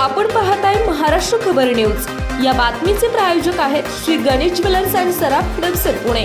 आपण पाहताय महाराष्ट्र खबर न्यूज. या बातमीचे प्रायोजक आहेत Shri Ganesh jewellers and Saraf Hadapsar Pune.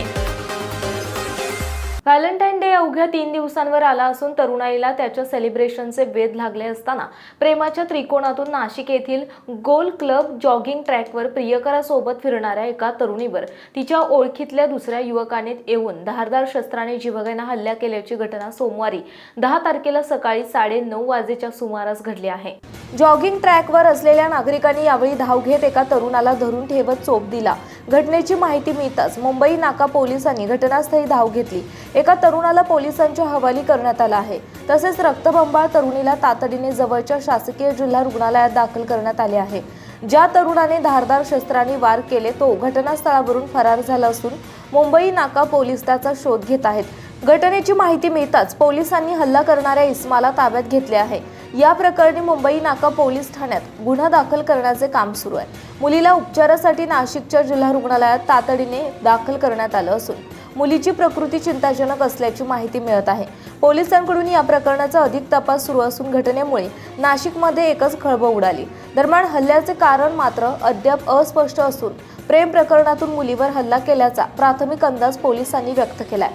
Valentine Day अवघ्या तीन दिवसांवर आला असून तरुणाईला त्याच्या सेलिब्रेशनचे वेध लागले असताना प्रेमाच्या त्रिकोणातून नाशिक येथील गोल क्लब जॉगिंग ट्रॅकवर प्रियकरासोबत फिरणाऱ्या एका तरुणीवर तिच्या ओळखीतल्या दुसऱ्या युवकाने येऊन धारदार शस्त्राने जीवघेना हल्ला केल्याची घटना सोमवारी दहा तारखेला सकाळी साडे नऊ वाजेच्या सुमारास घडली आहे. जॉगिंग ट्रॅकवर असलेल्या नागरिकांनी यावेळी धाव घेत एका तरुणाला धरून ठेवत चोप दिला. घटनेची माहिती मिळताच मुंबई नाका पोलिसांनी घटनास्थळी धाव घेतली. एका तरुणाला पोलिसांच्या हवाली करण्यात आला आहे. तसेच रक्तबंबाळ तरुणीला तातडीने जवळच्या शासकीय जिल्हा रुग्णालयात दाखल करण्यात आले आहे. ज्या तरुणाने धारदार शस्त्राने वार केले तो घटनास्थळावरून फरार झाला असून मुंबई नाका पोलीस त्याचा शोध घेत आहेत. घटनेची माहिती मिळताच पोलिसांनी हल्ला करणाऱ्या इस्माला ताब्यात घेतले आहे. या प्रकरणी मुंबई नाका पोलीस ठाण्यात गुन्हा दाखल करण्याचे काम सुरू आहे. मुलीला उपचारासाठी नाशिकच्या जिल्हा रुग्णालयात तातडीने दाखल करण्यात आलं असून मुलीची प्रकृती चिंताजनक असल्याची माहिती मिळत आहे. पोलिसांकडून या प्रकरणाचा अधिक तपास सुरू असून घटनेमुळे नाशिकमध्ये एकच खळबळ उडाली. दरम्यान हल्ल्याचे कारण मात्र अद्याप अस्पष्ट असून प्रेम प्रकरणातून मुलीवर हल्ला केल्याचा प्राथमिक अंदाज पोलिसांनी व्यक्त केलाय.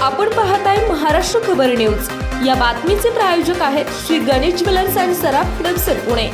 आपण पाहताय महाराष्ट्र खबर न्यूज. या बातमीचे प्रायोजक आहेत श्री गणेश ज्वेलर्स अँड सराफ हडपसर पुणे.